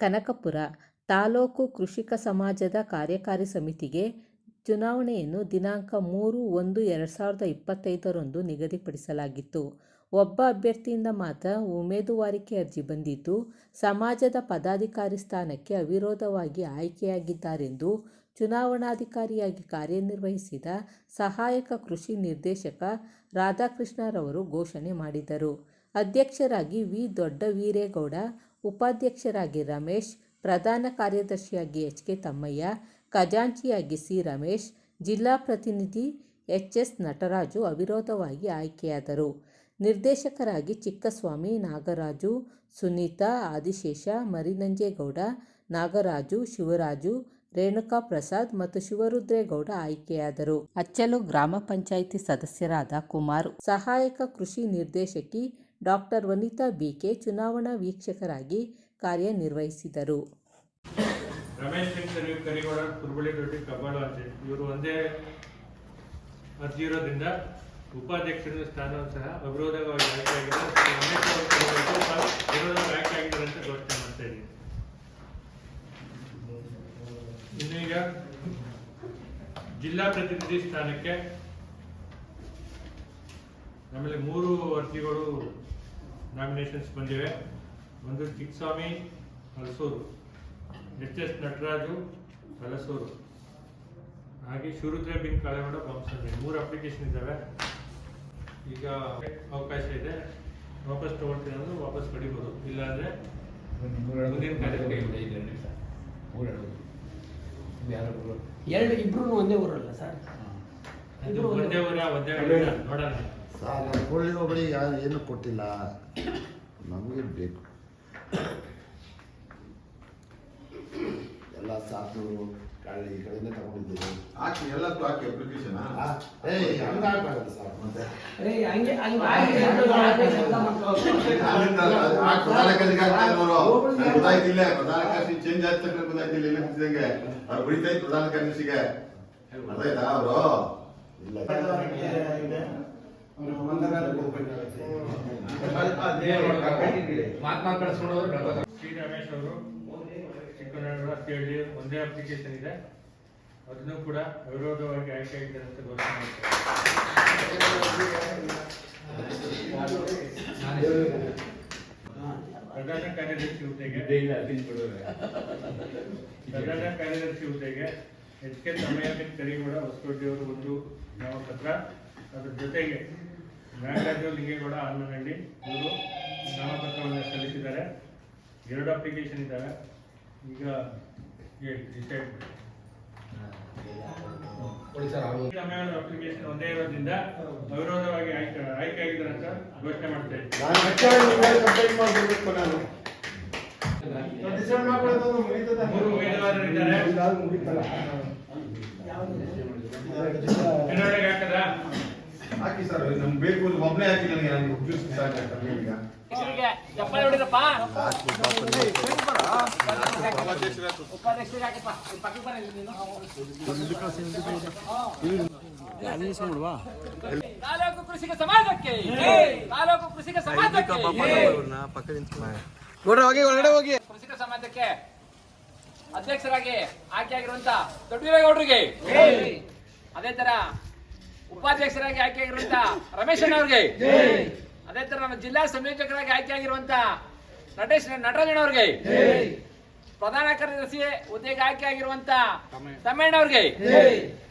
ಕನಕಪುರ ತಾಲೂಕು ಕೃಷಿಕ ಸಮಾಜದ ಕಾರ್ಯಕಾರಿ ಸಮಿತಿಗೆ ಚುನಾವಣೆಯನ್ನು ದಿನಾಂಕ ಮೂರು ಒಂದು ಎರಡು ಸಾವಿರದ ಇಪ್ಪತ್ತೈದರಂದು ನಿಗದಿಪಡಿಸಲಾಗಿತ್ತು. ಒಬ್ಬ ಅಭ್ಯರ್ಥಿಯಿಂದ ಮಾತ್ರ ಉಮೇದುವಾರಿಕೆ ಅರ್ಜಿ ಬಂದಿದ್ದು, ಸಮಾಜದ ಪದಾಧಿಕಾರಿ ಸ್ಥಾನಕ್ಕೆ ಅವಿರೋಧವಾಗಿ ಆಯ್ಕೆಯಾಗಿದ್ದಾರೆಂದು ಚುನಾವಣಾಧಿಕಾರಿಯಾಗಿ ಕಾರ್ಯನಿರ್ವಹಿಸಿದ ಸಹಾಯಕ ಕೃಷಿ ನಿರ್ದೇಶಕ ರಾಧಾಕೃಷ್ಣರವರು ಘೋಷಣೆ ಮಾಡಿದರು. ಅಧ್ಯಕ್ಷರಾಗಿ ವಿ. ದೊಡ್ಡವೀರೇಗೌಡ, ಉಪಾಧ್ಯಕ್ಷರಾಗಿ ರಮೇಶ್, ಪ್ರಧಾನ ಕಾರ್ಯದರ್ಶಿಯಾಗಿ ಎಚ್. ಕೆ. ತಮ್ಮಯ್ಯ, ಖಜಾಂಚಿಯಾಗಿ ಸಿ. ರಮೇಶ್, ಜಿಲ್ಲಾ ಪ್ರತಿನಿಧಿ ಎಚ್. ಎಸ್. ನಟರಾಜು ಅವಿರೋಧವಾಗಿ ಆಯ್ಕೆಯಾದರು. ನಿರ್ದೇಶಕರಾಗಿ ಚಿಕ್ಕಸ್ವಾಮಿ, ನಾಗರಾಜು, ಸುನೀತಾ, ಆದಿಶೇಷ, ಮರಿನಂಜೇಗೌಡ, ನಾಗರಾಜು, ಶಿವರಾಜು, ರೇಣುಕಾ ಪ್ರಸಾದ್ ಮತ್ತು ಶಿವರುದ್ರೇಗೌಡ ಆಯ್ಕೆಯಾದರು. ಅಚ್ಚಲು ಗ್ರಾಮ ಪಂಚಾಯಿತಿ ಸದಸ್ಯರಾದ ಕುಮಾರ್, ಸಹಾಯಕ ಕೃಷಿ ನಿರ್ದೇಶಕಿ ಡಾ. ವನಿತಾ ಬಿಕೆ ಚುನಾವಣಾ ವೀಕ್ಷಕರಾಗಿ ಕಾರ್ಯನಿರ್ವಹಿಸಿದರು. ರಮೇಶ್ ಶಂಕರ್ ಕರಿಗೋಡ ಕುರುಬಳಿ ದೊಡ್ಡಿ, ಕಬ್ಬಾಳು ಅಂತ ಇವರು ಒಂದೇ ಅರ್ಜಿ ಇರೋದ್ರಿಂದ ಉಪಾಧ್ಯಕ್ಷರ ಸ್ಥಾನವನ್ನು ಸಹ ಅವಿರೋಧವಾಗಿ ಕರಿಗೌಡರು ಸಹ ಅಂತ ಘೋಷಣೆ ಮಾಡ್ತಾ ಇದ್ದೀನಿ ಇನ್ನು ಈಗ ಜಿಲ್ಲಾ ಪ್ರತಿನಿಧಿ ಸ್ಥಾನಕ್ಕೆ ಆಮೇಲೆ ಮೂರು ಅರ್ಜಿಗಳು ನಾಮಿನೇಷನ್ಸ್ ಬಂದಿವೆ. ಒಂದು Chikkaswamy Halasuru. H S Nataraju Halasuru. ಹಾಗೆ ಶಿವರುದ್ರ ಬಿನ್ ಕಾಳೇಗೌಡ ಬಂಸಂದ್ರೆ ಮೂರು ಅಪ್ಲಿಕೇಶನ್ ಇದ್ದಾವೆ. ಈಗ ಅವಕಾಶ ಇದೆ. ವಾಪಸ್ ತಗೊಳ್ತೀನಿ ಅಂದ್ರೆ ವಾಪಸ್ ಪಡಿಬೋದು. ಇಲ್ಲಾಂದ್ರೆ ಮುಂದಿನ. ಎರಡು ಇಬ್ರು ಒಂದೇ ಊರಲ್ಲ ಸರ್. ಇದು ಒಂದೇ ಊರ ಒಂದೇ ನೋಡೋಣ ಸರ್ ನಮ್ಮ ಕೊಳ್ಳಿ ಹೋಬಳಿ ಯಾರು ಏನು ಕೊಟ್ಟಿಲ್ಲ. ನಮಗೆ ಬೇಕು. ಎಲ್ಲ ಸಾಕು ಕಾಳಿ ಈ ಕಡೆಯಿಂದ ತಗೊಂಡಿದ್ದೀವಿ ಹಾಕಿ ಎಲ್ಲದಕ್ಕೂ ಹಾಕಿ ಅಪ್ಲಿಕೇಶನ್ ಆ, ಏಯ್ ಹಂಗಾಗ್ಬಾರ್ದು ಸರ್. ಮತ್ತೆ ಹಂಗೆ ಹಂಗೆ ಪ್ರಧಾನ ಕಾರ್ಯದರ್ಶಿ ಗೊತ್ತಾಯ್ತಿಲ್ಲ ಪ್ರಧಾನ ಚೇಂಜ್ ಆದ ತಕ್ಷಣ ಗೊತ್ತಾಯ್ತಿಲ್ಲ ಇಲ್ಲ ಅವ್ರು ಬಡಿತಾ ಇತ್ತು ಪ್ರಧಾನ ಕಾರ್ಯದರ್ಶಿಗೆ ಅದಾಯ್ತಾ ಅವರು? ಇಲ್ಲ ಸಿ ರಮೇಶ್ ಅವರು ಚಿಕ್ಕನಗರ ಅಂತೇಳಿ ಒಂದೇ ಅಪ್ಲಿಕೇಶನ್ ಇದೆ. ಅದನ್ನು ಕೂಡ ಅವಿರೋಧವಾಗಿ ಆಯ್ಕೆ ಆಗಿದ್ದಾರೆ ಅಂತ ಘೋಷಣೆ ಪ್ರಧಾನ ಕಾರ್ಯದರ್ಶಿ ಹುದ್ದೆಗೆ ಪ್ರಧಾನ ಕಾರ್ಯದರ್ಶಿ ಹುದ್ದೆಗೆ ಎಚ್ ಕೆ ತಮ್ಮಯ್ಯ ಕರಿಗೌಡ ಹೊಸಕೋಟೆಯವರು ಒಂದು ನಾಮಪತ್ರ ಅದ್ರ ಜೊತೆಗೆ ನಾಗರಾಜು ಲಿಂಗೇಗೌಡ ಆನನಹಳ್ಳಿ ಇವರು ನಾಮಪತ್ರವನ್ನು ಸಲ್ಲಿಸಿದ್ದಾರೆ. ಎರಡು ಅಪ್ಲಿಕೇಶನ್ ಇದ್ದಾವೆ. ಈಗ ಅಪ್ಲಿಕೇಶನ್ ಒಂದೇ ಇರೋದ್ರಿಂದ ಅವಿರೋಧವಾಗಿ ಆಯ್ಕೆ ಆಯ್ಕೆ ಆಗಿದ್ದಾರೆ ಅಂತ ಘೋಷಣೆ ಮಾಡ್ತಾ ಇದ್ದಾರೆ ಮೂರು ಉಮೇದುವಾರರಿದ್ದಾರೆ. ಹಾಕಿ ಸರ್ ನಮ್ಗೆ ಬೇಕು ಅಂತ ಒಬ್ಬನೇ ಹಾಕಿ ನನಗೆ ನನಗೆ ಜ್ಯೂಸ್ ಸಾಕು ಈಗ. ತಾಲೂಕು ಕೃಷಿಕ ಸಮಾಜಕ್ಕೆ ತಾಲೂಕು ಕೃಷಿಕ ಸಮಾಜಕ್ಕೆ ಕೃಷಿಕ ಸಮಾಜಕ್ಕೆ ಅಧ್ಯಕ್ಷರಾಗಿ ಆಯ್ಕೆಯಾಗಿರುವಂತ ದೊಡ್ಡವೀರೇಗೌಡರಿಗೆ ಅದೇ ತರ ಉಪಾಧ್ಯಕ್ಷರಾಗಿ ಆಯ್ಕೆಯಾಗಿರುವಂತ ರಮೇಶ್ ಅವ್ರಿಗೆ. ಅದೇ ತರ ನಮ್ಮ ಜಿಲ್ಲಾ ಸಂಯೋಜಕರಾಗಿ ಆಯ್ಕೆಯಾಗಿರುವಂತ ನಟೇಶ್ ನಟರಾಜಣ್ಣವ್ರಿಗೆ ಪ್ರಧಾನ ಕಾರ್ಯದರ್ಶಿ ಹುದ್ದೆಗೆ ಆಯ್ಕೆಯಾಗಿರುವಂತ ತಮ್ಮಣ್ಣವ್ರಿಗೆ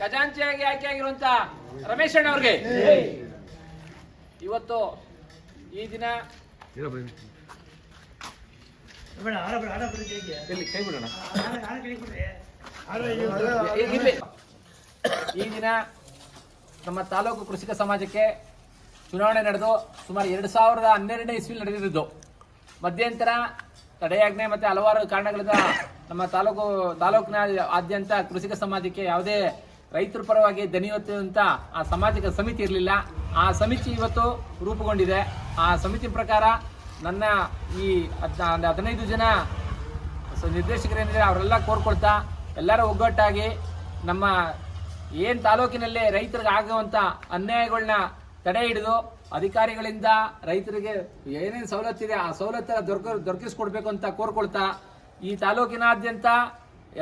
ಖಜಾಂಚಿಯಾಗಿ ಆಯ್ಕೆಯಾಗಿರುವಂತ ರಮೇಶ್ ಅಣ್ಣವ್ರಿಗೆ ಇವತ್ತು ಈ ದಿನ. ಈ ದಿನ ನಮ್ಮ ತಾಲೂಕು ಕೃಷಿಕ ಸಮಾಜಕ್ಕೆ ಚುನಾವಣೆ ನಡೆದು ಸುಮಾರು ಎರಡು ಸಾವಿರದ ಹನ್ನೆರಡನೇ ಇಸ್ವಿಲ್ ನಡೆದಿದ್ದು. ಮಧ್ಯಂತರ ತಡೆಯಾಜ್ಞೆ ಮತ್ತೆ ಹಲವಾರು ಕಾರಣಗಳಿಂದ ನಮ್ಮ ತಾಲೂಕು ತಾಲೂಕಿನ ಆದ್ಯಂತ ಕೃಷಿಕ ಸಮಾಜಕ್ಕೆ ಯಾವುದೇ ರೈತರ ಪರವಾಗಿ ದನಿಯುವಂತ ಆ ಸಮಾಜಿಕ ಸಮಿತಿ ಇರಲಿಲ್ಲ. ಆ ಸಮಿತಿ ಇವತ್ತು ರೂಪುಗೊಂಡಿದೆ. ಆ ಸಮಿತಿ ಪ್ರಕಾರ ನನ್ನ ಈ ಹದಿನೈದು ಜನ ನಿರ್ದೇಶಕರೇನಿದೆ ಅವರೆಲ್ಲ ಕೋರ್ಕೊಳ್ತಾ ಎಲ್ಲರೂ ಒಗ್ಗಟ್ಟಾಗಿ ನಮ್ಮ ಏನು ತಾಲೂಕಿನಲ್ಲೇ ರೈತರಿಗೆ ಆಗುವಂಥ ಅನ್ಯಾಯಗಳನ್ನ ತಡೆ ಹಿಡಿದು ಅಧಿಕಾರಿಗಳಿಂದ ರೈತರಿಗೆ ಏನೇನು ಸವಲತ್ತಿದೆ ಆ ಸವಲತ್ತು ದೊರಕ, ದೊರಕಿಸ್ಕೊಡ್ಬೇಕು ಅಂತ ಕೋರ್ಕೊಳ್ತಾ ಈ ತಾಲೂಕಿನಾದ್ಯಂತ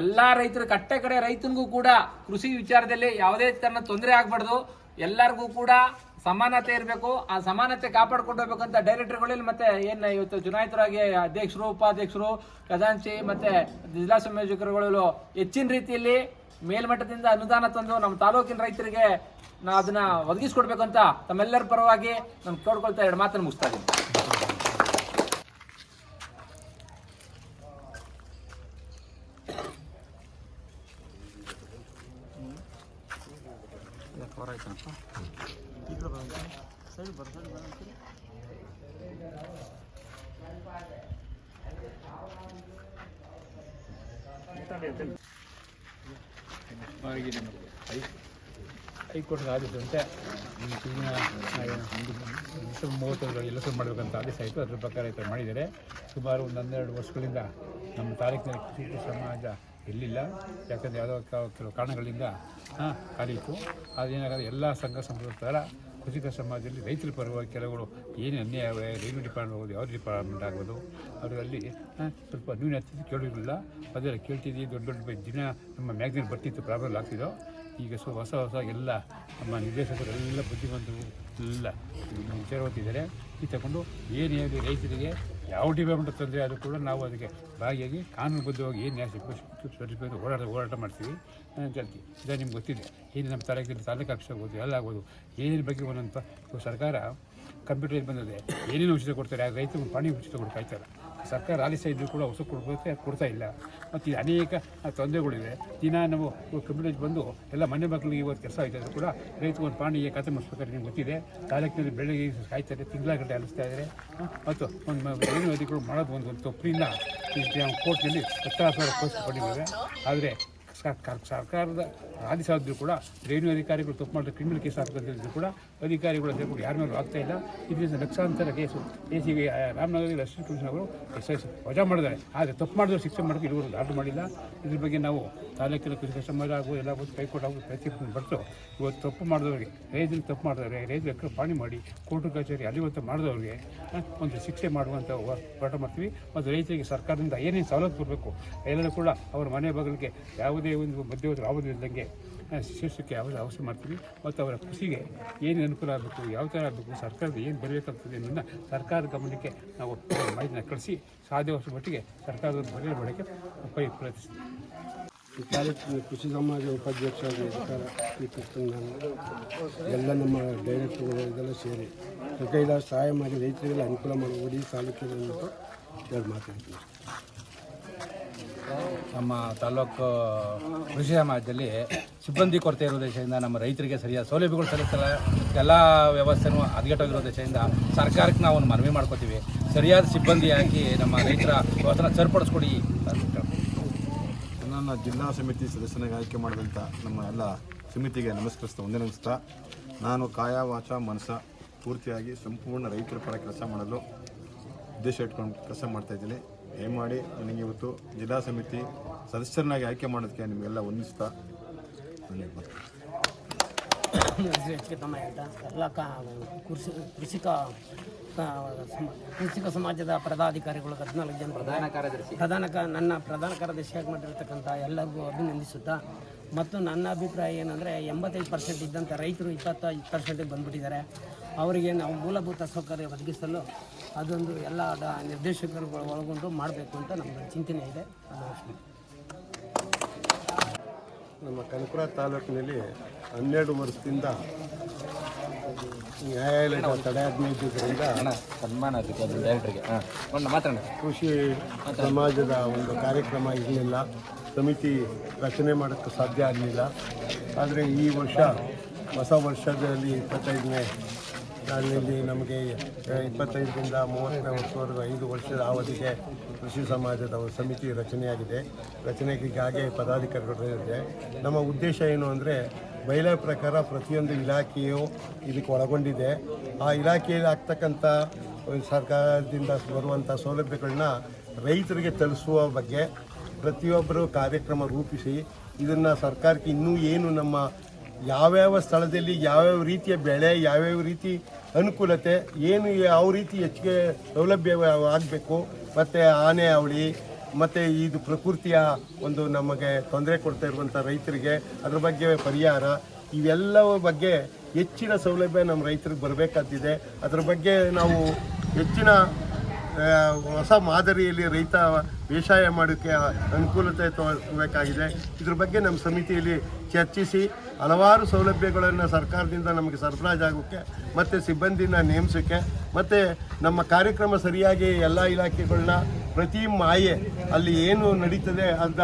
ಎಲ್ಲಾ ರೈತರು, ಕಟ್ಟೆ ಕಡೆ ರೈತನಿಗೂ ಕೂಡ ಕೃಷಿ ವಿಚಾರದಲ್ಲಿ ಯಾವುದೇ ತರನ ತೊಂದರೆ ಆಗಬಾರ್ದು. ಎಲ್ಲರಿಗೂ ಕೂಡ ಸಮಾನತೆ ಇರಬೇಕು. ಆ ಸಮಾನತೆ ಕಾಪಾಡ್ಕೊಂಡು ಹೋಗ್ಬೇಕಂತ ಡೈರೆಕ್ಟರ್ಗಳಲ್ಲಿ ಮತ್ತೆ ಏನು ಇವತ್ತು ಚುನಾಯಿತರಾಗಿ ಅಧ್ಯಕ್ಷರು, ಉಪಾಧ್ಯಕ್ಷರು, ಖಜಾಂಚಿ ಮತ್ತೆ ಜಿಲ್ಲಾ ಸಂಯೋಜಕರುಗಳು ಹೆಚ್ಚಿನ ರೀತಿಯಲ್ಲಿ ಮೇಲ್ಮಟ್ಟದಿಂದ ಅನುದಾನ ತಂದು ನಮ್ಮ ತಾಲೂಕಿನ ರೈತರಿಗೆ ನಾ ಅದನ್ನ ಅಂತ ತಮ್ಮೆಲ್ಲರ ಪರವಾಗಿ ನಾನು ಕೇಳ್ಕೊಳ್ತಾ ಎರಡು ಮಾತನ್ನು ಮುಗಿಸ್ತಾ ಇದ್ದೀನಿ. ಆದೇಶದಂತೆ ಈ ತಿಂಗಳ ಡಿಸೆಂಬರ್ ಮೂವತ್ತರಲ್ಲಿ ಎಲೆಕ್ಷನ್ ಮಾಡಬೇಕಂತ ಆದೇಶ ಆಯಿತು. ಅದ್ರ ಪ್ರಕಾರ ಈ ಥರ ಮಾಡಿದ್ದಾರೆ. ಸುಮಾರು ಒಂದು ಹನ್ನೆರಡು ವರ್ಷಗಳಿಂದ ನಮ್ಮ ತಾಲೂಕಿನಲ್ಲಿ ಕೃಷಿ ಸಮಾಜ ಇಲ್ಲ ಯಾಕಂದರೆ ಯಾವುದೋ ಕೆಲವು ಕಾರಣಗಳಿಂದ ಹಾಂ ಕಾಲಿತ್ತು. ಅದೇನಾಗುತ್ತೆ ಎಲ್ಲ ಸಂಘ ಸಂಸ್ಥೆಗಳ ಕೃಷಿಕ ಸಮಾಜದಲ್ಲಿ ರೈತರ ಪರವಾಗಿ ಕೆಲವರು ಏನು ಅನ್ಯಾಯ ರೈಲ್ವೆ ಡಿಪಾರ್ಟ್ಮೆಂಟ್ ಹೋಗೋದು ಯಾವ ಡಿಪಾರ್ಟ್ಮೆಂಟ್ ಆಗೋದು ಅದರಲ್ಲಿ ಸ್ವಲ್ಪ ನ್ಯೂನತೆ ಕೇಳಿರಲಿಲ್ಲ ಅದೆಲ್ಲ ಕೇಳ್ತಿದ್ದೀವಿ. ದೊಡ್ಡ ದೊಡ್ಡ ದಿನ ನಮ್ಮ ಮ್ಯಾಗ್ಝಿನ್ ಬರ್ತಿತ್ತು, ಪ್ರಾಬ್ಲಮ್ ಆಗ್ತಿದ್ದೋ. ಈಗ ಸೊ ಹೊಸ ಹೊಸ ಎಲ್ಲ ನಮ್ಮ ನಿರ್ದೇಶಕರೆಲ್ಲ ಬುದ್ಧಿವಂತರು ಎಲ್ಲ ಓದ್ತಿದ್ದಾರೆ ಈ ತಗೊಂಡು ಏನು ಹೇಳಿ ರೈತರಿಗೆ ಯಾವ ಡಿಪಾರ್ಟ್ಮೆಂಟ್ ತೊಂದರೆ ಆದರೂ ಕೂಡ ನಾವು ಅದಕ್ಕೆ ಭಾಗಿಯಾಗಿ ಕಾನೂನುಬದ್ಧವಾಗಿ ಏನು ನ್ಯಾಯ ಸಿಗಬೇಕು ಹೋರಾಟ ಹೋರಾಟ ಮಾಡ್ತೀವಿ ಅಂತ ಇದು ನಿಮ್ಗೆ ಗೊತ್ತಿದೆ. ಏನು ನಮ್ಮ ತಾಲೂಕಿನ ತಾಲೂಕು ಆಫೀಸ್ ಆಗ್ಬೋದು, ಎಲ್ಲ ಆಗ್ಬೋದು, ಏನೇನು ಬಗ್ಗೆ ಒಂದೊಂದು ಸರ್ಕಾರ ಕಂಪ್ಯೂಟರ್ ಬಂದಿದೆ, ಏನೇನು ಉಚಿತ ಕೊಡ್ತಾರೆ, ರೈತರು ಪಾಣಿ ಉಚಿತ ಕೊಡ್ತಾ ಇದ್ದಾರೆ. ಸರ್ಕಾರ ಆದೇಶ ಇದ್ದರೂ ಕೂಡ ಹೊಸ ಕೊಡ್ಬೇಕು ಕೊಡ್ತಾ ಇಲ್ಲ? ಮತ್ತು ಇದು ಅನೇಕ ತೊಂದರೆಗಳಿವೆ. ದಿನ ನಾವು ಕಂಪ್ಯೂಟರ್ ಬಂದು ಎಲ್ಲ ಮನೆ ಮಕ್ಕಳಿಗೆ ಇವತ್ತು ಕೆಲಸ ಆಯ್ತಾ ಕೂಡ ರೈತರು ಒಂದು ಪಾಣಿಗೆ ಖಾತೆ ಮಾಡಿಸ್ಬೇಕಾದ್ರೆ ನಿಮ್ಗೆ ಗೊತ್ತಿದೆ. ತಾಲೂಕಿನಲ್ಲಿ ಬೆಳಗ್ಗೆ ಕಾಯ್ತಾರೆ ತಿಂಗಳ ಗಂಟೆ ಅಲಿಸ್ತಾ ಇದ್ದಾರೆ ಮತ್ತು ಒಂದು ಏನು ಅಧಿಕಾರಿಗಳು ಮಾಡೋದು ಒಂದು ಒಂದು ತಪ್ಪಿನಿಂದ ಕೋರ್ಟ್ನಲ್ಲಿ ಹತ್ತಾರು ಸಾವಿರ ಆದರೆ ಸರ್ಕಾರದ ಆದೇಶ ಆದರೂ ಕೂಡ ರೆವಿನ್ಯೂ ಅಧಿಕಾರಿಗಳು ತಪ್ಪು ಮಾಡಿದ್ರೆ ಕ್ರಿಮಿನಲ್ ಕೇಸ್ ಹಾಕಿದ್ರು ಕೂಡ ಅಧಿಕಾರಿಗಳು ಸೇರ್ಕೊಂಡು ಯಾರ ಮೇಲೂ ಆಗ್ತಾ ಇಲ್ಲ. ಇದರಿಂದ ಲಕ್ಷಾಂತರ ಕೇಸು. ಕೇಸಿಗೆ ರಾಮನಗರದಲ್ಲಿ ಅಸಿಸ್ಟೆಂಟ್ ಕಮಿಷನರ್ ಅವರು ಎಸ್ ವಜಾ ಮಾಡಿದ್ದಾರೆ. ಆದರೆ ತಪ್ಪು ಮಾಡಿದ್ರು ಶಿಕ್ಷೆ ಮಾಡೋಕ್ಕೆ ಇದುವರೆಗೂ ಆರ್ಡರ್ ಮಾಡಿಲ್ಲ. ಇದ್ರ ಬಗ್ಗೆ ನಾವು ತಾಲೂಕಿನ ಕೃಷಿ ಸಮಾಜ ಆಗ್ಬೋದು ಎಲ್ಲ ಕೈಕೊಟ್ಟು ಆಗ್ಬೋದು ಪ್ರಯತ್ನ ಬರ್ತು ಇವತ್ತು ತಪ್ಪು ಮಾಡಿದವ್ರಿಗೆ ರೈತರಿಗೆ ತಪ್ಪು ಮಾಡಿದವ್ರಿಗೆ ರೈತರು ಎಕ್ಕರೆ ಪಾಣಿ ಮಾಡಿ ಕೋರ್ಟು ಕಚೇರಿ ಅಲ್ಲಿವತ್ತು ಮಾಡಿದವ್ರಿಗೆ ಆ, ಒಂದು ಶಿಕ್ಷೆ ಮಾಡುವಂಥ ಹೋರಾಟ ಮಾಡ್ತೀವಿ. ಮತ್ತು ರೈತರಿಗೆ ಸರ್ಕಾರದಿಂದ ಏನೇನು ಸವಲತ್ತು ಕೊಡಬೇಕು ಎಲ್ಲರೂ ಕೂಡ ಅವರ ಮನೆ ಬಾಗಿಲಿಗೆ ಯಾವುದೇ ಒಂದು ಮಧ್ಯವರ್ತಿ ಆಗೋದಿಲ್ಲದಂಗೆ ಶಿಕ್ಷಕ್ಕೆ ಯಾವ ಅವಶ್ಯ ಮಾಡ್ತೀವಿ. ಮತ್ತು ಅವರ ಕೃಷಿಗೆ ಏನು ಅನುಕೂಲ ಆಗಬೇಕು, ಯಾವ ಥರ ಆಗಬೇಕು, ಸರ್ಕಾರದ ಏನು ಬರಬೇಕಾಗ್ತದೆ ಅನ್ನೋದನ್ನು ಸರ್ಕಾರದ ಗಮನಕ್ಕೆ ನಾವು ಮಾಹಿತಿನ ಕಳಿಸಿ ಸಾಧ್ಯವಾದ ಮಟ್ಟಿಗೆ ಸರ್ಕಾರದ ಬರೆಯ ಮಾಡೋಕ್ಕೆ ಉಪಯೋಗ ಪ್ರಯತ್ನಿಸ್ತೀವಿ. ಈ ಕೃಷಿ ಸಮಾಜ ಉಪಾಧ್ಯಕ್ಷರಾಗಿ ಎಲ್ಲ ನಮ್ಮ ಡೈರೆಕ್ಟರ್ಗಳು ಇದೆಲ್ಲ ಸೇರಿ ಕೈಲಾದ ಸಹಾಯ ಮಾಡಿ ರೈತರಿಗೆಲ್ಲ ಅನುಕೂಲ ಮಾಡಿ, ಓಡಿ ತಾಲೂಕಿನ ಮಾತಾಡ್ತೀವಿ ನಮ್ಮ ತಾಲೂಕು ಕೃಷಿ ಸಮಾಜದಲ್ಲಿ ಸಿಬ್ಬಂದಿ ಕೊರತೆ ಇರೋ ದೇಶದಿಂದ ನಮ್ಮ ರೈತರಿಗೆ ಸರಿಯಾದ ಸೌಲಭ್ಯಗಳು ಸಲ್ಲಿಸಲ್ಲ ಎಲ್ಲ ವ್ಯವಸ್ಥೆನೂ ಹದಗೆಟ್ಟೋಗಿರೋ ದೇಶದಿಂದ ಸರ್ಕಾರಕ್ಕೆ ನಾವು ಮನವಿ ಮಾಡ್ಕೋತೀವಿ. ಸರಿಯಾದ ಸಿಬ್ಬಂದಿ ಹಾಕಿ ನಮ್ಮ ರೈತರ ವ್ಯವಸ್ಥೆನ ಸರಿಪಡಿಸ್ಕೊಡಿ. ನನ್ನ ಜಿಲ್ಲಾ ಸಮಿತಿ ಸದಸ್ಯನಾಗಿ ಆಯ್ಕೆ ಮಾಡಿದಂಥ ನಮ್ಮ ಎಲ್ಲ ಸಮಿತಿಗೆ ನಮಸ್ಕರಿಸ್ತಾ ಒಂದೇ ನಮಸ್ತಾ ನಾನು ಕಾಯ ವಾಚ ಮನಸ ಪೂರ್ತಿಯಾಗಿ ಸಂಪೂರ್ಣ ರೈತರ ಪರ ಕೆಲಸ ಮಾಡಲು ಉದ್ದೇಶ ಇಟ್ಕೊಂಡು ಕೆಲಸ ಮಾಡ್ತಾ ಇದ್ದೀನಿ. ದಯಮಾಡಿ ನನಗೆ ಇವತ್ತು ಜಿಲ್ಲಾ ಸಮಿತಿ ಸದಸ್ಯರನ್ನಾಗಿ ಆಯ್ಕೆ ಮಾಡೋದಕ್ಕೆ ನಿಮಗೆಲ್ಲ ವಂದಿಸ್ತಾ ನನಗೆ ಬರ್ತೀನಿ ಎಲ್ಲ ಕಾ ಕೃಷಿ ಕೃಷಿಕ ಕೃಷಿಕ ಸಮಾಜದ ಪದಾಧಿಕಾರಿಗಳು ಹದಿನಾಲ್ಕು ಜನ ಪ್ರಧಾನ ಕಾರ್ಯದರ್ಶಿ. ಪ್ರಧಾನ ನನ್ನ ಪ್ರಧಾನ ಕಾರ್ಯದರ್ಶಿಯಾಗಿ ಮಾಡಿರ್ತಕ್ಕಂಥ ಎಲ್ಲರಿಗೂ ಅಭಿನಂದಿಸುತ್ತಾ ಮತ್ತು ನನ್ನ ಅಭಿಪ್ರಾಯ ಏನಂದರೆ ಎಂಬತ್ತೈದು ಪರ್ಸೆಂಟ್ ಇದ್ದಂಥ ರೈತರು ಇಪ್ಪತ್ತೈದು ಪರ್ಸೆಂಟಿಗೆ ಬಂದ್ಬಿಟ್ಟಿದ್ದಾರೆ. ಅವರಿಗೆ ನಾವು ಮೂಲಭೂತ ಸೌಕರ್ಯ ಒದಗಿಸಲು ಅದೊಂದು ಎಲ್ಲ ನಿರ್ದೇಶಕರು ನಿರ್ದೇಶಕರುಗಳು ಒಳಗೊಂಡು ಮಾಡಬೇಕು ಅಂತ ನಮ್ಮ ಚಿಂತನೆ ಇದೆ. ಅದು. ನಮ್ಮ ಕನಕಪುರ ತಾಲೂಕಿನಲ್ಲಿ ಹನ್ನೆರಡು ವರ್ಷದಿಂದ ನ್ಯಾಯಾಲಯದ ತಡೆಯಾಜ್ಞೆ ಇದ್ದುದರಿಂದ ಸನ್ಮಾನ ಡೈರೆಕ್ಟರ್ಗೆ ಕೃಷಿ ಸಮಾಜದ ಒಂದು ಕಾರ್ಯಕ್ರಮ ಇರಲಿಲ್ಲ. ಸಮಿತಿ ರಚನೆ ಮಾಡೋಕ್ಕೆ ಸಾಧ್ಯ ಆಗಲಿಲ್ಲ. ಆದರೆ ಈ ವರ್ಷ ಹೊಸ ವರ್ಷದಲ್ಲಿ ಇಪ್ಪತ್ತೈದನೇ ಸಾಲಿನಲ್ಲಿ ನಮಗೆ ಇಪ್ಪತ್ತೈದರಿಂದ ಮೂವತ್ತನೇ ವರ್ಷವರೆಗೂ ಐದು ವರ್ಷದ ಅವಧಿಗೆ ಕೃಷಿ ಸಮಾಜದ ಸಮಿತಿ ರಚನೆಯಾಗಿದೆ. ರಚನೆಗಾಗಿ ಪದಾಧಿಕಾರಿಗಳು ಇದೆ ನಮ್ಮ ಉದ್ದೇಶ ಏನು ಅಂದರೆ ಬಯಲ ಪ್ರಕಾರ ಪ್ರತಿಯೊಂದು ಇಲಾಖೆಯು ಇದಕ್ಕೆ ಒಳಗೊಂಡಿದೆ. ಆ ಇಲಾಖೆಯಲ್ಲಿ ಆಗ್ತಕ್ಕಂಥ ಸರ್ಕಾರದಿಂದ ಬರುವಂಥ ಸೌಲಭ್ಯಗಳನ್ನ ರೈತರಿಗೆ ತಲುಪಿಸುವ ಬಗ್ಗೆ ಪ್ರತಿಯೊಬ್ಬರು ಕಾರ್ಯಕ್ರಮ ರೂಪಿಸಿ, ಇದನ್ನು ಸರ್ಕಾರಕ್ಕೆ ಇನ್ನೂ ಏನು ನಮ್ಮ ಯಾವ್ಯಾವ ಸ್ಥಳದಲ್ಲಿ ಯಾವ್ಯಾವ ರೀತಿಯ ಬೆಳೆ, ಯಾವ್ಯಾವ ರೀತಿ ಅನುಕೂಲತೆ, ಏನು ಯಾವ ರೀತಿ ಹೆಚ್ಚಿಗೆ ಸೌಲಭ್ಯ ಆಗಬೇಕು, ಮತ್ತು ಆನೆ ಅವಳಿ, ಮತ್ತು ಇದು ಪ್ರಕೃತಿಯ ಒಂದು ನಮಗೆ ತೊಂದರೆ ಕೊಡ್ತಾ ಇರುವಂಥ ರೈತರಿಗೆ, ಅದ್ರ ಬಗ್ಗೆ ಪರಿಹಾರ, ಇವೆಲ್ಲವ ಬಗ್ಗೆ ಹೆಚ್ಚಿನ ಸೌಲಭ್ಯ ನಮ್ಮ ರೈತರಿಗೆ ಬರಬೇಕಾದಿದೆ ಅದ್ರ ಬಗ್ಗೆ ನಾವು ಹೆಚ್ಚಿನ ಹೊಸ ಮಾದರಿಯಲ್ಲಿ ರೈತ ಬೇಸಾಯ ಮಾಡೋಕ್ಕೆ ಅನುಕೂಲತೆ ತೋರಬೇಕಾಗಿದೆ. ಇದ್ರ ಬಗ್ಗೆ ನಮ್ಮ ಸಮಿತಿಯಲ್ಲಿ ಚರ್ಚಿಸಿ ಹಲವಾರು ಸೌಲಭ್ಯಗಳನ್ನು ಸರ್ಕಾರದಿಂದ ನಮಗೆ ಸರಬರಾಜಾಗೋಕ್ಕೆ ಮತ್ತು ಸಿಬ್ಬಂದಿನ ನೇಮಿಸೋಕ್ಕೆ, ಮತ್ತು ನಮ್ಮ ಕಾರ್ಯಕ್ರಮ ಸರಿಯಾಗಿ ಎಲ್ಲ ಇಲಾಖೆಗಳನ್ನ ಪ್ರತಿ ಮಾಯೆ ಅಲ್ಲಿ ಏನು ನಡೀತದೆ ಅಂತ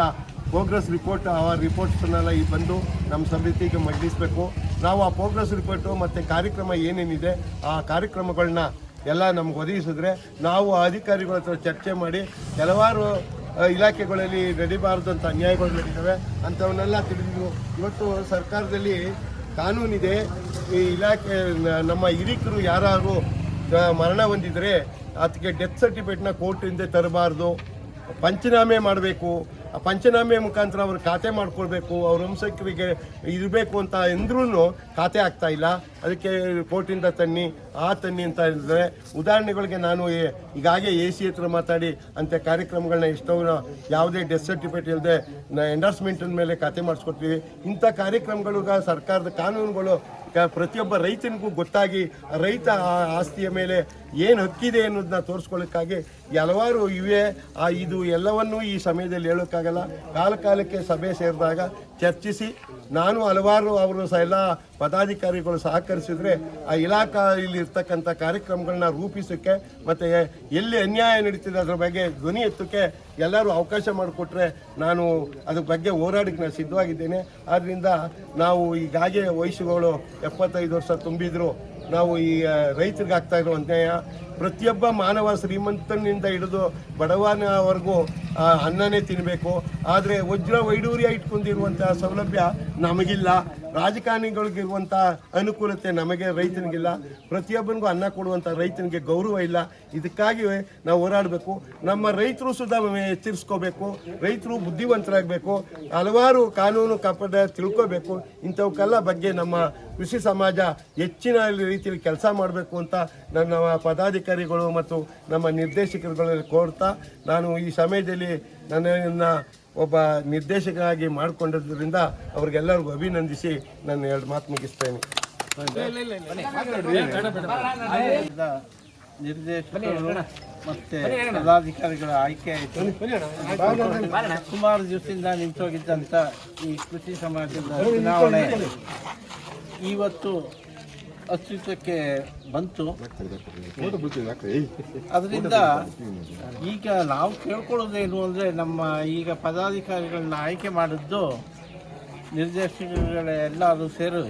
ಪ್ರೋಗ್ರೆಸ್ ರಿಪೋರ್ಟ್ ಆ ರಿಪೋರ್ಟ್ಸನ್ನೆಲ್ಲ ಈ ಬಂದು ನಮ್ಮ ಸಮಿತಿಗೆ ಮಂಡಿಸಬೇಕು. ನಾವು ಆ ಪ್ರೋಗ್ರೆಸ್ ರಿಪೋರ್ಟು ಮತ್ತು ಕಾರ್ಯಕ್ರಮ ಏನೇನಿದೆ, ಆ ಕಾರ್ಯಕ್ರಮಗಳನ್ನ ಎಲ್ಲ ನಮ್ಗೆ ಒದಗಿಸಿದ್ರೆ ನಾವು ಅಧಿಕಾರಿಗಳ ಹತ್ರ ಚರ್ಚೆ ಮಾಡಿ ಕೆಲವಾರು ಇಲಾಖೆಗಳಲ್ಲಿ ನಡಿಬಾರ್ದಂಥ ಅನ್ಯಾಯಗಳು ನಡೀತವೆ, ಅಂಥವನ್ನೆಲ್ಲ ತಿಳಿದು ಇವತ್ತು ಸರ್ಕಾರದಲ್ಲಿ ಕಾನೂನಿದೆ. ಈ ಇಲಾಖೆ, ನಮ್ಮ ಹಿರಿಕರು ಯಾರು ಮರಣ ಹೊಂದಿದರೆ ಅದಕ್ಕೆ ಡೆತ್ ಸರ್ಟಿಫಿಕೇಟ್ನ ಕೋರ್ಟಿಂದ ತರಬಾರ್ದು. ಪಂಚನಾಮೆ ಮಾಡಬೇಕು. ಆ ಪಂಚನಾಮೆ ಮುಖಾಂತರ ಅವರು ಖಾತೆ ಮಾಡ್ಕೊಳ್ಬೇಕು. ಅವ್ರ ವಂಶಕರಿಗೆ ಇರಬೇಕು ಅಂತ ಎಂದ್ರೂ ಖಾತೆ ಆಗ್ತಾ ಇಲ್ಲ. ಅದಕ್ಕೆ ಕೋರ್ಟಿಂದ ತನ್ನಿ, ಆ ತನ್ನಿ ಅಂತ ಹೇಳಿದ್ರೆ, ಉದಾಹರಣೆಗಳಿಗೆ ನಾನು ಈಗಾಗಲೇ ಎ ಸಿ ಹತ್ರ ಮಾತಾಡಿ ಅಂತ ಕಾರ್ಯಕ್ರಮಗಳನ್ನ ಎಷ್ಟೋ ಯಾವುದೇ ಡೆತ್ ಸರ್ಟಿಫಿಕೇಟ್ ಇಲ್ಲದೆ ಎಂಡಾರ್ಸ್ಮೆಂಟ್ ಮೇಲೆ ಖಾತೆ ಮಾಡಿಸ್ಕೊಡ್ತೀವಿ ಇಂಥ ಕಾರ್ಯಕ್ರಮಗಳು ಸರ್ಕಾರದ ಕಾನೂನುಗಳು ಪ್ರತಿಯೊಬ್ಬ ರೈತನಿಗೂ ಗೊತ್ತಾಗಿ ರೈತ ಆಸ್ತಿಯ ಮೇಲೆ ಏನು ಹಕ್ಕಿದೆ ಅನ್ನೋದನ್ನ ತೋರಿಸ್ಕೊಳ್ಳೋಕ್ಕಾಗಿ ಹಲವಾರು ಇವೆ. ಆ ಇದು ಎಲ್ಲವನ್ನೂ ಈ ಸಮಯದಲ್ಲಿ ಹೇಳೋಕ್ಕಾಗಲ್ಲ. ಕಾಲ ಕಾಲಕ್ಕೆ ಸಭೆ ಸೇರಿದಾಗ ಚರ್ಚಿಸಿ, ನಾನು ಹಲವಾರು ಅವರು ಸಹ ಎಲ್ಲ ಪದಾಧಿಕಾರಿಗಳು ಸಹಕರಿಸಿದ್ರೆ ಆ ಇಲಾಖೆಯಲ್ಲಿ ಇರ್ತಕ್ಕಂಥ ಕಾರ್ಯಕ್ರಮಗಳನ್ನ ರೂಪಿಸೋಕ್ಕೆ ಮತ್ತು ಎಲ್ಲಿ ಅನ್ಯಾಯ ನಡೀತಿದೆ ಅದ್ರ ಬಗ್ಗೆ ಧ್ವನಿ ಎತ್ತಕ್ಕೆ ಎಲ್ಲರೂ ಅವಕಾಶ ಮಾಡಿಕೊಟ್ರೆ ನಾನು ಅದ್ರ ಬಗ್ಗೆ ಹೋರಾಡಕ್ಕೆ ನಾನು ಸಿದ್ಧವಾಗಿದ್ದೇನೆ. ಆದ್ದರಿಂದ ನಾವು ಈಗಾಗಲೇ ವಯಸ್ಸುಗಳು ಎಪ್ಪತ್ತೈದು ವರ್ಷ ತುಂಬಿದ್ರು. ನಾವು ಈ ರೈತರಿಗೆ ಆಗ್ತಾ ಇರೋ ಅನ್ಯಾಯ ಪ್ರತಿಯೊಬ್ಬ ಮಾನವ ಶ್ರೀಮಂತನಿಂದ ಹಿಡಿದು ಬಡವನವರೆಗೂ ಅನ್ನನೇ ತಿನ್ನಬೇಕು ಆದರೆ ವಜ್ರ ವೈಡೂರ್ಯ ಇಟ್ಕೊಂಡಿರುವಂತಹ ಸೌಲಭ್ಯ ನಮಗಿಲ್ಲ. ರಾಜಕಾರಣಿಗಳಿಗಿರುವಂಥ ಅನುಕೂಲತೆ ನಮಗೆ ರೈತನಿಗಿಲ್ಲ. ಪ್ರತಿಯೊಬ್ಬನಿಗೂ ಅನ್ನ ಕೊಡುವಂಥ ರೈತನಿಗೆ ಗೌರವ ಇಲ್ಲ. ಇದಕ್ಕಾಗಿ ನಾವು ಹೋರಾಡಬೇಕು. ನಮ್ಮ ರೈತರು ಸುಧಾ ಎಚ್ಚರಿಸ್ಕೋಬೇಕು. ರೈತರು ಬುದ್ಧಿವಂತರಾಗಬೇಕು. ಹಲವಾರು ಕಾನೂನು ಕಾಪಾಡ ತಿಳ್ಕೋಬೇಕು. ಇಂಥವಕ್ಕೆಲ್ಲ ಬಗ್ಗೆ ನಮ್ಮ ಕೃಷಿ ಸಮಾಜ ಹೆಚ್ಚಿನ ರೀತಿಯಲ್ಲಿ ಕೆಲಸ ಮಾಡಬೇಕು ಅಂತ ನನ್ನ ಪದಾಧಿಕಾರಿಗಳು ಮತ್ತು ನಮ್ಮ ನಿರ್ದೇಶಕರುಗಳಲ್ಲಿ ಕೋರ್ತಾ ನಾನು ಈ ಸಮಯದಲ್ಲಿ ನನ್ನನ್ನು ಒಬ್ಬ ನಿರ್ದೇಶಕರಾಗಿ ಮಾಡಿಕೊಂಡಿದ್ದರಿಂದ ಅವ್ರಿಗೆಲ್ಲರಿಗೂ ಅಭಿನಂದಿಸಿ ನಾನು ಎರಡು ಮಾತು ಮುಗಿಸ್ತೇನೆ. ನಿರ್ದೇಶಕರು ಮತ್ತೆ ಪದಾಧಿಕಾರಿಗಳ ಆಯ್ಕೆ ಆಯಿತು. ಸುಮಾರು ದಿವಸದಿಂದ ನಿಂತೋಗಿದ್ದಂಥ ಈ ಕೃಷಿ ಸಮಾಜದ ಚುನಾವಣೆ. ಇವತ್ತು ಅಸ್ತಿತ್ವಕ್ಕೆ ಬಂತು. ಅದರಿಂದ ಈಗ ನಾವು ಕೇಳ್ಕೊಳ್ಳೋದೇನು ಅಂದರೆ ನಮ್ಮ ಈಗ ಪದಾಧಿಕಾರಿಗಳನ್ನ ಆಯ್ಕೆ ಮಾಡಿದ್ದು ನಿರ್ದೇಶಕರುಗಳ ಎಲ್ಲರೂ ಸೇರಿ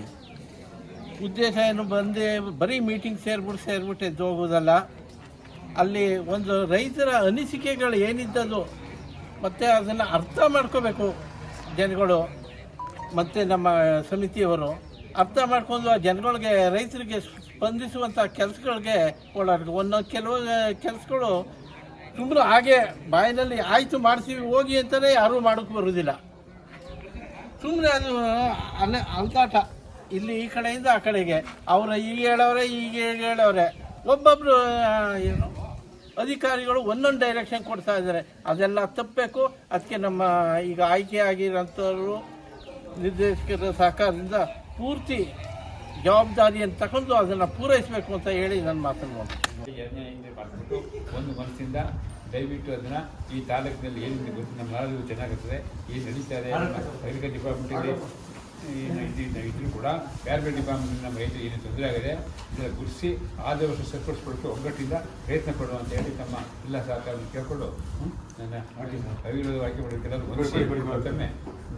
ಉದ್ದೇಶ ಏನು ಬಂದು ಬರೀ ಮೀಟಿಂಗ್ ಸೇರ್ಬಿಟ್ಟು ಸೇರ್ಬಿಟ್ಟು ಎದ್ದು ಹೋಗೋದಲ್ಲ ಅಲ್ಲಿ ಒಂದು ರೈತರ ಅನಿಸಿಕೆಗಳು ಏನಿದ್ದದು ಮತ್ತು ಅದನ್ನು ಅರ್ಥ ಮಾಡ್ಕೋಬೇಕು ಜನಗಳು, ಮತ್ತು ನಮ್ಮ ಸಮಿತಿಯವರು. ಅರ್ಥ ಮಾಡ್ಕೊಂಡು ಆ ಜನಗಳಿಗೆ, ರೈತರಿಗೆ ಸ್ಪಂದಿಸುವಂಥ ಕೆಲಸಗಳಿಗೆ ಓಡಾಡಬೇಕು ಒಂದೊಂದು ಕೆಲವು ಕೆಲಸಗಳು ಸುಮ್ಮನೆ ಹಾಗೆ ಬಾಯಿನಲ್ಲಿ ಆಯಿತು ಮಾಡಿಸಿ ಹೋಗಿ ಅಂತಲೇ ಯಾರೂ ಮಾಡೋಕ್ಕೆ ಬರೋದಿಲ್ಲ. ಸುಮ್ಮನೆ ಅದು, ಅನ್ನ ಅಲ್ದಾಟ ಇಲ್ಲಿ ಈ ಕಡೆಯಿಂದ ಆ ಕಡೆಗೆ. ಅವರ ಈಗ ಹೇಳೋರೆ ಈಗ ಹೇಳೋರೆ. ಒಬ್ಬೊಬ್ಬರು ಏನು, ಅಧಿಕಾರಿಗಳು ಒಂದೊಂದು ಡೈರೆಕ್ಷನ್ ಕೊಡ್ತಾ ಇದ್ದಾರೆ. ಅದೆಲ್ಲ ತಪ್ಪಬೇಕು. ಅದಕ್ಕೆ ನಮ್ಮ, ಈಗ ಆಯ್ಕೆ ಆಗಿರೋಂಥವ್ರು, ನಿರ್ದೇಶಕರ ಸಹಕಾರದಿಂದ ಪೂರ್ತಿ ಜವಾಬ್ದಾರಿಯನ್ನು ತಗೊಂಡು ಅದನ್ನು ಪೂರೈಸಬೇಕು ಅಂತ ಹೇಳಿ ನನ್ನ ಮಾತನ್ನು ಮಾಡ್ತೀನಿ. ಹಿಂದೆ ಮಾಡಿಬಿಟ್ಟು ಒಂದು ಮನಸ್ಸಿಂದ ದಯವಿಟ್ಟು ಅದನ್ನ ಈ ತಾಲೂಕಿನಲ್ಲಿ ಏನಿದೆ ಗೊತ್ತು? ನಮ್ಮ ನಾಡು ಚೆನ್ನಾಗಿರ್ತದೆ. ಏನು ನಡೀತಾ ಇದೆ? ಅಗ್ರಿಕಲ್ಚರ್ ಡಿಪಾರ್ಟ್ಮೆಂಟ್ ಇದೆ. ಇದ್ರು ಇದ್ರೂ ಕೂಡ ಬೇರೆ ಬೇರೆ ಡಿಪಾರ್ಟ್ಮೆಂಟ್ ನಮ್ಮ ರೈತರು ಏನು ತೊಂದರೆ ಆಗಿದೆ ಇದನ್ನು ಗುರುತಿಸಿ ಆದ ವರ್ಷ ಸರಿಪಡಿಸ್ಕೊಳ್ತು ಒಗ್ಗಟ್ಟಿಂದ ಪ್ರಯತ್ನ ಪಡುವ ಅಂತ ಹೇಳಿ ತಮ್ಮ ಎಲ್ಲ ಸಹಕಾರ ಕೇಳ್ಕೊಂಡು ನನ್ನ ಅವಿರೋಧವಾಗಿ ಮಾಡಿ ಕೆಲವರು ಮನುಷ್ಯ ಮತ್ತೊಮ್ಮೆ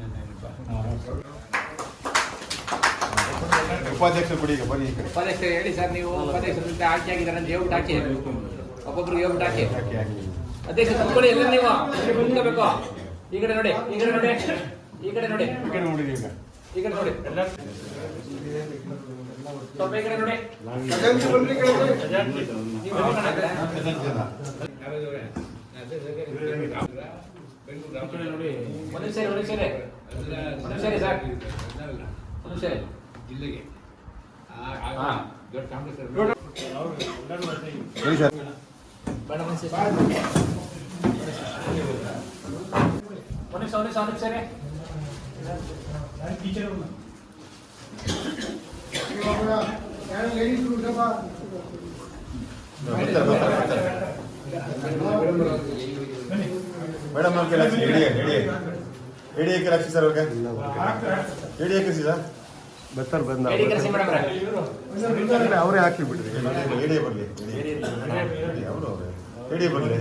ನನ್ನ ಉಪಾಧ್ಯಕ್ಷರು ಕೊಡಿ ಈಗ ಬನ್ನಿ ಈ ಕಡೆ. ಉಪಾಧ್ಯಕ್ಷರು ಹೇಳಿ ಸರ್ ನೀವು ಉಪಾಧ್ಯಕ್ಷರಿಂದ ಆಯ್ಕೆ ಆಗಿದ್ದಾರೆ ಅಂತ ಹೇಳ್ಬಿಟ್ಟು ಹಾಕಿ ಒಬ್ಬೊಬ್ರಿಗೆ ಹೇಳ್ಬಿಟ್ಟು ಹಾಕಿ ಅಧ್ಯಕ್ಷ ತಪ್ಕೊಳ್ಳಿ ಎಲ್ಲ ನೀವು? ಮುಂದಬೇಕು ಈ ಕಡೆ ನೋಡಿ ಈ ಕಡೆ ನೋಡಿ ಈ ಕಡೆ ನೋಡಿ. ಈ ಕಡೆ ನೋಡಿರಿ ಈಗ. ಈ ಕಡೆ ನೋಡಿ. ಸ್ವಲ್ಪ ಈ ಕಡೆ ನೋಡಿ. ನೀವು ಹೋಗೋಣ. ಒಂದು ಸರಿ ಒಂದು ನಿಮಿಷ ಸರ್. ಒಂದು ನಿಮಿಷ ಜಿಲ್ಲೆಗೆ ಹಾ. ದೊಡ್ಡ ಕಾಂಗ್ರೆಸ್ ಹೇಳಿ ಸರ್ ಬೇಡ ಮನುಷ್ಯ ನಿಮಿಷ ಒಂದು ನಿಮಿಷ ಒಂದು ನಿಮಿಷ ರೀ. ಬರ್ತಾರೆ, ಬರ್ತಾರೆ, ಬರ್ತಾರೆ. ಮೇಡಮ್ ಅವ್ರಿಗೆ ಹಾಕ್ಸಿ ಹೇಳಿ ಹೇಳಿ ಹೇಳಿ ಹಾಕಿ ಹಾಕ್ಸಿ ಸರ್ ಅವ್ರಿಗೆ ಹೇಳಿ ಹಾಕಿಸಿ ಸರ್ ಬರ್ತಾರೆ ಬಂದ ಅವರೇ. ಹಾಕಿ ಬಿಡ್ರಿ. ಹೇಳಿ ಬರಲಿ. ಅವರು ಹೇಳಿ ಬರಲಿ.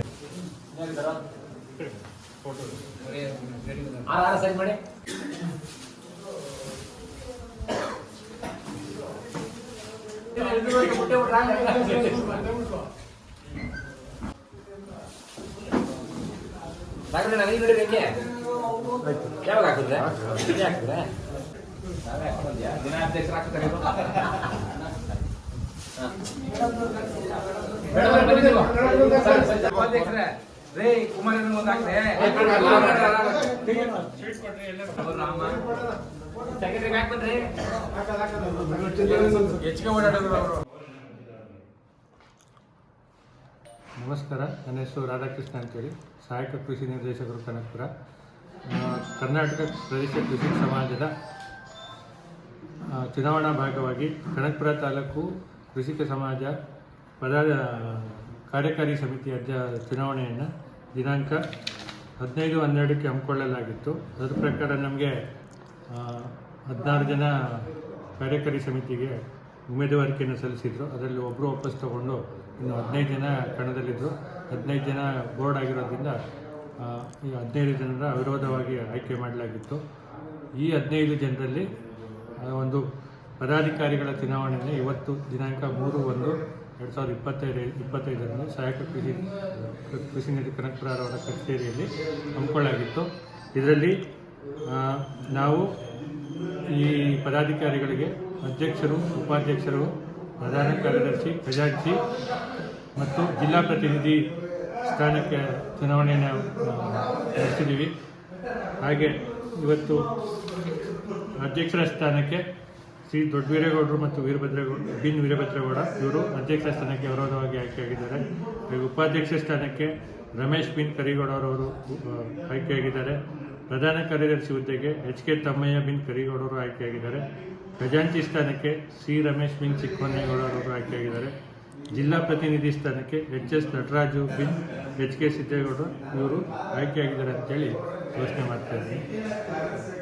ಮಾಡಿ. ನನಗೆ ನೋಡಿ ಹೆಂಗೆ ಯಾವಾಗ ಹಾಕಿದ್ರೆ? ಹಾಕಿದ್ರೆ ರೇ ನಮಸ್ಕಾರ ನನ್ನ ಹೆಸರು ರಾಧಾಕೃಷ್ಣ ಅಂತೇಳಿ. ಸಹಾಯಕ ಕೃಷಿ ನಿರ್ದೇಶಕರು ಕನಕಪುರ. ಕರ್ನಾಟಕ ಪ್ರದೇಶ ಕೃಷಿ ಸಮಾಜದ ಚುನಾವಣಾ ಭಾಗವಾಗಿ ಕನಕಪುರ ತಾಲೂಕು ಕೃಷಿಕ ಸಮಾಜ ಪದ ಕಾರ್ಯಕಾರಿ ಸಮಿತಿ ಅಧ್ಯ ಚುನಾವಣೆಯನ್ನು ದಿನಾಂಕ ಹದಿನೈದು ಹನ್ನೆರಡಕ್ಕೆ ಹಮ್ಮಿಕೊಳ್ಳಲಾಗಿತ್ತು. ಅದರ ಪ್ರಕಾರ ನಮಗೆ ಹದಿನಾರು ಜನ ಕಾರ್ಯಕಾರಿ ಸಮಿತಿಗೆ ಉಮೇದುವಾರಿಕೆಯನ್ನು ಸಲ್ಲಿಸಿದ್ರು. ಅದರಲ್ಲಿ ಒಬ್ಬರು ವಾಪಸ್ ತಗೊಂಡು ಇನ್ನು ಹದಿನೈದು ಜನ ಕಣದಲ್ಲಿದ್ದರು ಹದಿನೈದು ಜನ ಬೋರ್ಡ್ ಆಗಿರೋದ್ರಿಂದ ಈ ಹದಿನೈದು ಜನರ ಅವಿರೋಧವಾಗಿ ಆಯ್ಕೆ ಮಾಡಲಾಗಿತ್ತು. ಈ ಹದಿನೈದು ಜನರಲ್ಲಿ ಒಂದು ಪದಾಧಿಕಾರಿಗಳ ಚುನಾವಣೆಯನ್ನು ಇವತ್ತು ದಿನಾಂಕ ಮೂರು ಒಂದು ಎರಡು ಸಾವಿರದ ಇಪ್ಪತ್ತೈದು ಇಪ್ಪತ್ತೈದರಂದು ಸಹಾಯಕ ಕೃಷಿ ಕೃಷಿ ನಿಧಿ ಕನಕಪುರವರ ಕಚೇರಿಯಲ್ಲಿ ಹಮ್ಮಿಕೊಳ್ಳಲಾಗಿತ್ತು. ಇದರಲ್ಲಿ ನಾವು ಈ ಪದಾಧಿಕಾರಿಗಳಿಗೆ ಅಧ್ಯಕ್ಷರು, ಉಪಾಧ್ಯಕ್ಷರು, ಪ್ರಧಾನ ಕಾರ್ಯದರ್ಶಿ, ಖಜಾಂಚಿ ಮತ್ತು ಜಿಲ್ಲಾ ಪ್ರತಿನಿಧಿ ಸ್ಥಾನಕ್ಕೆ ಚುನಾವಣೆಯನ್ನು ನಡೆಸಿದ್ದೀವಿ. ಹಾಗೆ ಇವತ್ತು ಅಧ್ಯಕ್ಷರ ಸ್ಥಾನಕ್ಕೆ ಶ್ರೀ ದೊಡ್ಡವೀರೇಗೌಡರು ಮತ್ತು ವೀರಭದ್ರೇಗೌಡ ಬಿನ್ ವೀರಭದ್ರೇಗೌಡ ಇವರು ಅಧ್ಯಕ್ಷ ಸ್ಥಾನಕ್ಕೆ ವಿರೋಧವಾಗಿ ಆಯ್ಕೆಯಾಗಿದ್ದಾರೆ. ಹಾಗೆ ಉಪಾಧ್ಯಕ್ಷ ಸ್ಥಾನಕ್ಕೆ ರಮೇಶ್ ಬಿನ್ ಕರಿಗೌಡರವರು ಆಯ್ಕೆಯಾಗಿದ್ದಾರೆ. ಪ್ರಧಾನ ಕಾರ್ಯದರ್ಶಿ ಹುದ್ದೆಗೆ ಎಚ್ ಕೆ ತಮ್ಮಯ್ಯ ಬಿನ್ ಕರಿಗೌಡರು ಆಯ್ಕೆಯಾಗಿದ್ದಾರೆ. ಖಜಾಂಚಿ ಸ್ಥಾನಕ್ಕೆ ಸಿ ರಮೇಶ್ ಬಿನ್ ಚಿಕ್ಕಮನ್ನೇಗೌಡರವರು ಆಯ್ಕೆಯಾಗಿದ್ದಾರೆ. ಜಿಲ್ಲಾ ಪ್ರತಿನಿಧಿ ಸ್ಥಾನಕ್ಕೆ ಎಚ್ ಎಸ್ ನಟರಾಜು, ಬಿನ್ ಎಚ್ ಕೆ ಸಿದ್ದೇಗೌಡರು ಇವರು ಆಯ್ಕೆಯಾಗಿದ್ದಾರೆ ಅಂತೇಳಿ ಘೋಷಣೆ ಮಾಡ್ತಾ